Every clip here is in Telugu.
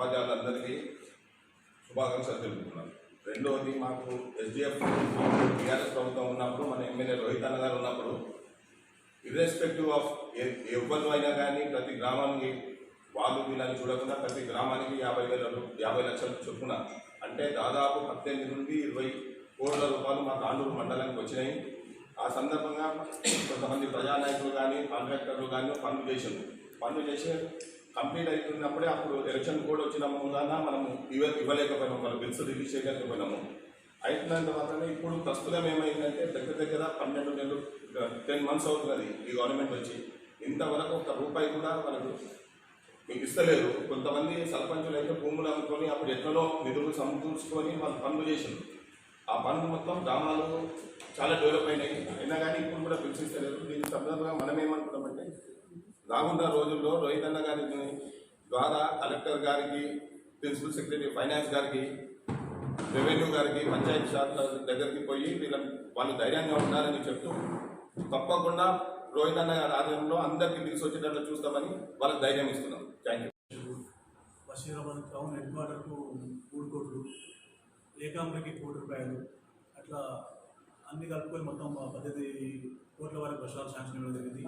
ఉపాధ్యాయులందరికీ శుభాకాంక్షలు తెలుపుతున్నాను రెండవది మాకు ఎస్డిఎఫ్ టీఆర్ఎస్ ప్రభుత్వం ఉన్నప్పుడు మన ఎమ్మెల్యే రోహిత్ అన్న గారు ఉన్నప్పుడు ఇర్రెస్పెక్టివ్ ఆఫ్ ఎవరు అయినా కానీ ప్రతి గ్రామానికి వాళ్ళు వీళ్ళని చూడకుండా ప్రతి గ్రామానికి యాభై వేల యాభై లక్షలు చొప్పున అంటే దాదాపు పద్దెనిమిది నుండి ఇరవై కోట్ల రూపాయలు మా తాండూరు మండలానికి వచ్చినాయి. ఆ సందర్భంగా కొంతమంది ప్రజానాయకులు కానీ కాంట్రాక్టర్లు కానీ పనులు చేశారు. పనులు చేసి కంప్లీట్ అవుతున్నప్పుడే అప్పుడు ఎలక్షన్ కోడ్ వచ్చిన ముందన మనం ఇవ ఇవ్వలేకపోయినాము మన బిల్స్ రిలీజ్ చేయలేకపోయినాము. అయిపోయిన తర్వాత ఇప్పుడు ప్రస్తుతం ఏమైందంటే దగ్గర దగ్గర పన్నెండు నెలలు టెన్ మంత్స్ అవుతున్నది ఈ గవర్నమెంట్ వచ్చి. ఇంతవరకు ఒక రూపాయి కూడా మనకు మీకు ఇస్తలేదు. కొంతమంది సర్పంచులు అయితే భూములు అమ్ముకొని అప్పుడు ఎట్లలో నిధులు సమకూర్చుకొని వాళ్ళు పనులు చేసింది ఆ పనులు మొత్తం గ్రామాలు చాలా డెవలప్ అయినాయి. అయినా కానీ ఇప్పుడు కూడా పిలిచిస్తలేదు దీని సందర్భంగా మనం ఏమనుకున్నామంటే రానున్న రోజుల్లో రోహిత్ అన్న గారి ద్వారా కలెక్టర్ గారికి ప్రిన్సిపల్ సెక్రటరీ ఫైనాన్స్ గారికి రెవెన్యూ గారికి పంచాయతీ శాఖ దగ్గరికి పోయి వీళ్ళ వాళ్ళు ధైర్యంగా ఉన్నారని చెప్తూ తప్పకుండా రోహిత్ అన్న గారి ఆధ్వర్యంలో అందరికీ బిల్స్ వచ్చేటట్లు చూస్తామని వాళ్ళకి ధైర్యం ఇస్తున్నాం. Thank you Basheerabad town head క్వార్టర్కు మూడు కోట్లు ఏకాంబరికి కోటి రూపాయలు అట్లా అన్ని కలుపుకొని మొత్తం పద్ధతి కోట్ల వరకు వర్షాలు శాంక్షన్ ఇవ్వడం జరిగింది.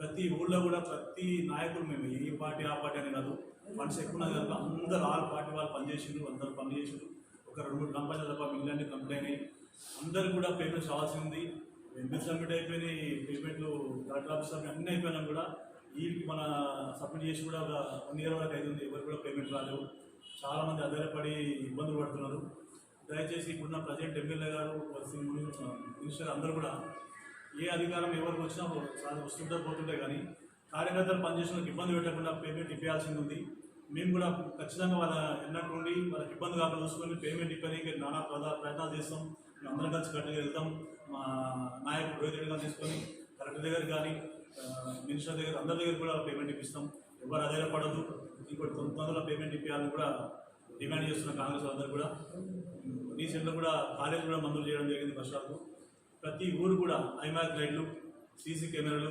ప్రతి ఊళ్ళో కూడా ప్రతి నాయకులు మేము ఏ పార్టీ ఆ పార్టీ అని కాదు ఫండ్స్ ఎక్కువ ఉన్నది కనుక అందరూ ఆల్ పార్టీ వాళ్ళు పనిచేసిండ్రు అందరూ పనిచేసిండ్రు ఒక రెండు మూడు కంపెనీలు తప్ప మిగిలిన కంప్లైంట్ అయినాయి. అందరూ కూడా పేమెంట్స్ రావాల్సింది బిల్ సబ్మిట్ అయిపోయినాయి పేమెంట్లు కలెక్టర్ ఆఫీస్ సబ్మిట్ అన్నీ అయిపోయినా కూడా ఈ మన సబ్మిట్ చేసి కూడా ఒక వన్ ఇయర్ వరకు అవుతుంది ఎవరు కూడా పేమెంట్ రాలేవు చాలామంది ఆధారపడి ఇబ్బందులు పడుతున్నారు. దయచేసి ఇప్పుడున్న ప్రజెంట్ ఎమ్మెల్యే గారు మినిస్టర్ అందరూ కూడా ఏ అధికారం ఎవరికి వచ్చినా చాలా వస్తుంటారు కానీ కార్యకర్తలు పనిచేసిన ఇబ్బంది పెట్టకుండా పేమెంట్ ఇవ్వాల్సింది ఉంది. మేము కూడా ఖచ్చితంగా వాళ్ళ ఎన్నట్టు ఉండి వాళ్ళకి ఇబ్బంది కాకుండా చూసుకొని పేమెంట్ ఇవ్వడానికి నానా ప్రయత్నాలు చేస్తాం. మేము అందరం కలిసి కట్టుగా వెళ్తాం మా నాయకుడు రోహిత్ రెడ్డి గారు తీసుకొని కలెక్టర్ దగ్గర కానీ మినిస్టర్ దగ్గర అందరి దగ్గర కూడా పేమెంట్ ఇప్పిస్తాం. ఎవరు అదే పడదు ఇంకోటి తొందర తొందరగా పేమెంట్ ఇప్పించాలని కూడా డిమాండ్ చేస్తున్న కాంగ్రెస్ అందరూ కూడా. రీసెంట్గా కూడా కాలేజ్ కూడా మంజూరు చేయడం జరిగింది బస్టాప్కు ప్రతి ఊరు కూడా ఐమాక్ లైట్లు సీసీ కెమెరాలు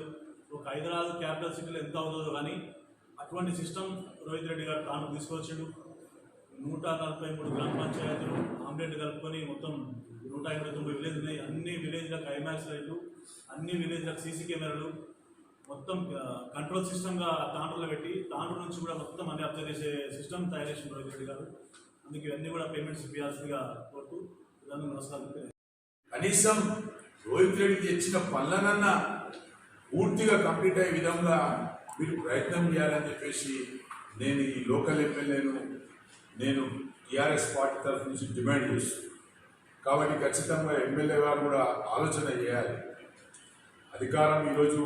ఒక హైదరాబాద్ క్యాపిటల్ సిటీలో ఎంత అవుతుందో కానీ అటువంటి సిస్టమ్ రోహిత్ రెడ్డి గారు తాను తీసుకొచ్చాడు. నూట నలభై మూడు గ్రామ పంచాయతీలు ఆమ్లెట్ కలుపుకొని మొత్తం నూట ఎనభై తొంభై విలేజ్ ఉన్నాయి. అన్ని విలేజ్లకు ఐమాక్స్ లైట్లు అన్ని విలేజ్లకు సీసీ కెమెరాలు మొత్తం కంట్రోల్ సిస్టమ్గా తాండ్రలో పెట్టి తాండ్రు నుంచి కూడా మొత్తం అన్ని అబ్జర్వ్ చేసే సిస్టమ్ తయారు చేసిన రోహిత్ రెడ్డి గారు. అందుకే ఇవన్నీ కూడా పేమెంట్స్ ఇవ్వాల్సిందిగా కోరుతూ ఇదంతా నమస్కారం కనీసం రోహిత్ రెడ్డి తెచ్చిన పనులనన్నా పూర్తిగా కంప్లీట్ అయ్యే విధంగా మీరు ప్రయత్నం చేయాలని చెప్పేసి నేను ఈ లోకల్ ఎమ్మెల్యేను నేను టీఆర్ఎస్ పార్టీ తరఫు నుంచి డిమాండ్ చేస్తున్నాను. కాబట్టి ఖచ్చితంగా ఎమ్మెల్యే గారు కూడా ఆలోచన చేయాలి. అధికారం ఈరోజు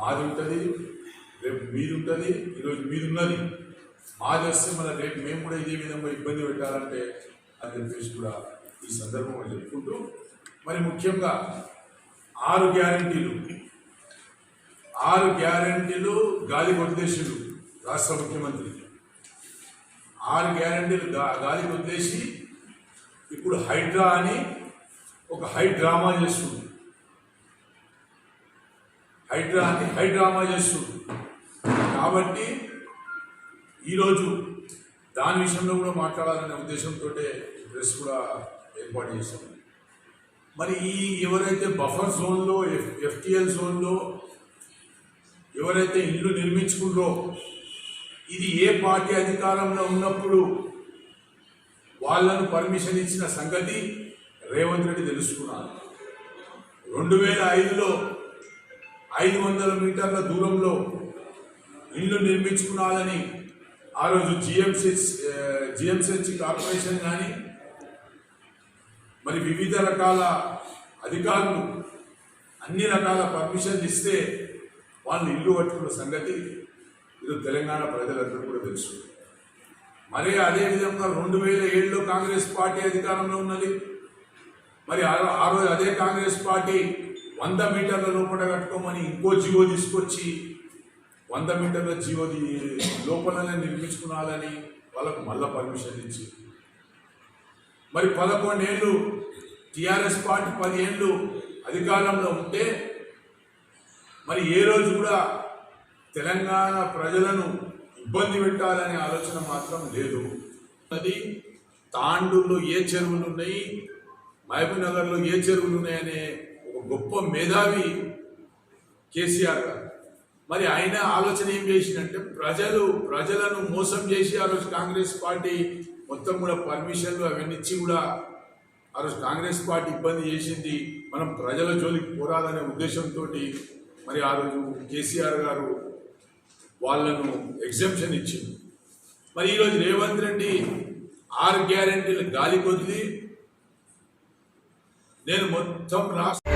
మాది ఉంటుంది రేపు మీది ఉంటుంది ఈరోజు మీది ఉన్నది. మాది వస్తే మన రేపు మేము కూడా ఇదే విధంగా ఇబ్బంది పెట్టాలంటే అని చెప్పేసి కూడా ఈ సందర్భంగా చెప్పుకుంటూ మరి ముఖ్యంగా ఆరు గ్యారంటీలు ఆరు గ్యారంటీలు గాలి కొద్దేశులు రాష్ట్ర ముఖ్యమంత్రి. ఆరు గ్యారంటీలు గా గాలి కొద్దేసి ఇప్పుడు హైడ్రా అని ఒక హై డ్రామా చేస్తుంది హైడ్రా అని హై డ్రామా చేస్తుంది కాబట్టి ఈరోజు దాని విషయంలో కూడా మాట్లాడాలనే ఉద్దేశంతో డ్రెస్ కూడా ఏర్పాటు చేశాం మరి ఈ ఎవరైతే బఫర్ జోన్లో ఎఫ్ ఎఫ్టిఎల్ జోన్లో ఎవరైతే ఇల్లు నిర్మించుకుంటారో ఇది ఏ పార్టీ అధికారంలో ఉన్నప్పుడు వాళ్ళను పర్మిషన్ ఇచ్చిన సంగతి రేవంత్ రెడ్డి తెలుసుకున్నారు. రెండు వేల ఐదులో ఐదు వందల మీటర్ల దూరంలో ఇల్లు నిర్మించుకున్నాలని ఆ రోజు జిఎంసి జిఎంసిహెచ్ కార్పొరేషన్ కానీ మరి వివిధ రకాల అధికారులు అన్ని రకాల పర్మిషన్లు ఇస్తే వాళ్ళు ఇల్లు కట్టుకున్న సంగతి ఇది తెలంగాణ ప్రజలందరూ కూడా తెలుసు. అదే అదేవిధంగా రెండు వేల ఏడులో కాంగ్రెస్ పార్టీ అధికారంలో ఉన్నది. మరి ఆ ఆ రోజు అదే కాంగ్రెస్ పార్టీ వంద మీటర్ల లోపల కట్టుకోమని ఇంకో జీవో తీసుకొచ్చి వంద మీటర్ల జీవోది లోపలనే నిర్మించుకున్నాలని వాళ్ళకు మళ్ళా పర్మిషన్ ఇచ్చి. మరి పదకొండేళ్ళు టీఆర్ఎస్ పార్టీ పదిహేళ్ళు అధికారంలో ఉంటే మరి ఏ రోజు కూడా తెలంగాణ ప్రజలను ఇబ్బంది పెట్టాలనే ఆలోచన మాత్రం లేదు. అది తాండూరులో ఏ చెరువులు ఉన్నాయి మహబూబ్నగర్లో ఏ చెరువులు ఉన్నాయనే ఒక గొప్ప మేధావి కేసీఆర్ గారు. మరి ఆయన ఆలోచన ఏం చేసిందంటే ప్రజలు ప్రజలను మోసం చేసి ఆ రోజు కాంగ్రెస్ పార్టీ మొత్తం కూడా పర్మిషన్లు అవన్నీ ఇచ్చి కూడా ఆ రోజు కాంగ్రెస్ పార్టీ ఇబ్బంది చేసింది. మనం ప్రజల జోలికి పోరాదనే ఉద్దేశంతో మరి ఆ రోజు కేసీఆర్ గారు వాళ్ళను ఎగ్జంప్షన్ ఇచ్చింది. మరి ఈరోజు రేవంత్ రెడ్డి ఆరు గ్యారెంటీలు గాలి కొద్ది నేను మొత్తం రాష్ట్ర